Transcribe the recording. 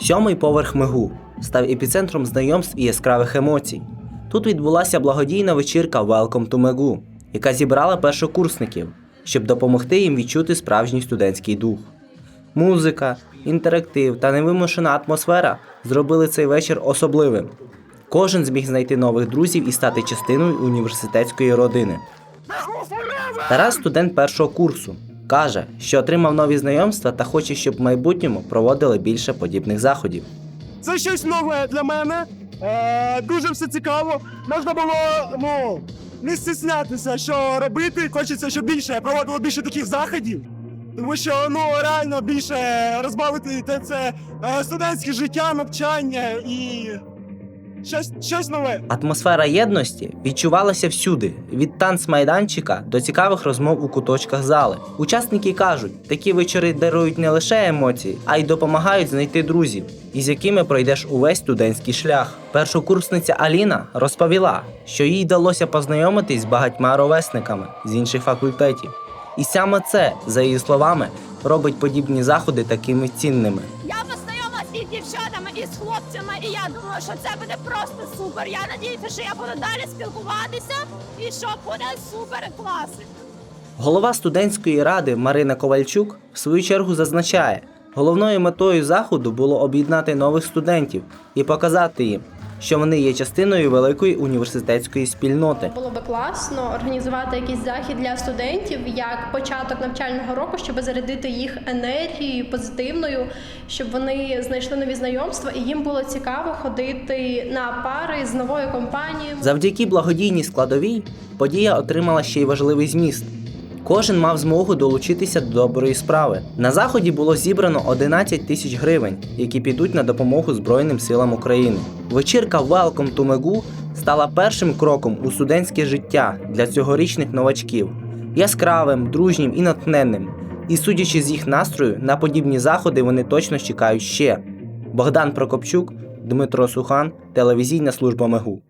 Сьомий поверх Мигу став епіцентром знайомств і яскравих емоцій. Тут відбулася благодійна вечірка Welcome to Мегу, яка зібрала першокурсників, щоб допомогти їм відчути справжній студентський дух. Музика, інтерактив та невимушена атмосфера зробили цей вечір особливим. Кожен зміг знайти нових друзів і стати частиною університетської родини. Тарас студент першого курсу. Каже, що отримав нові знайомства та хоче, щоб в майбутньому проводили більше подібних заходів. Це щось нове для мене. Е, дуже все цікаво. Можна було ну, не стіснятися, що робити. Хочеться, щоб більше проводило більше таких заходів. Тому що ну реально більше розбавити те це е, студентське життя, навчання і щось, щось нове. Атмосфера єдності відчувалася всюди, від танцмайданчика до цікавих розмов у куточках зали. Учасники кажуть, такі вечори дарують не лише емоції, а й допомагають знайти друзів, із якими пройдеш увесь студентський шлях. Першокурсниця Аліна розповіла, що їй вдалося познайомитись з багатьма ровесниками з інших факультетів. І саме це, за її словами, робить подібні заходи такими цінними. Із дівчатами, і з хлопцями, і я думаю, що це буде просто супер. Я надіюся, що я буду далі спілкуватися і що буде супер класно. Голова студентської ради Марина Ковальчук в свою чергу зазначає, головною метою заходу було об'єднати нових студентів і показати їм, що вони є частиною великої університетської спільноти. Було би класно організувати якийсь захід для студентів як початок навчального року, щоб зарядити їх енергією позитивною, щоб вони знайшли нові знайомства, і їм було цікаво ходити на пари з новою компанією. Завдяки благодійній складовій подія отримала ще й важливий зміст. Кожен мав змогу долучитися до доброї справи. На заході було зібрано 11 тисяч гривень, які підуть на допомогу Збройним силам України. Вечірка Welcome to Мегу стала першим кроком у студентське життя для цьогорічних новачків, яскравим, дружнім і натхненним. І судячи з їх настрою, на подібні заходи вони точно чекають ще. Богдан Прокопчук, Дмитро Сухан, телевізійна служба Мегу.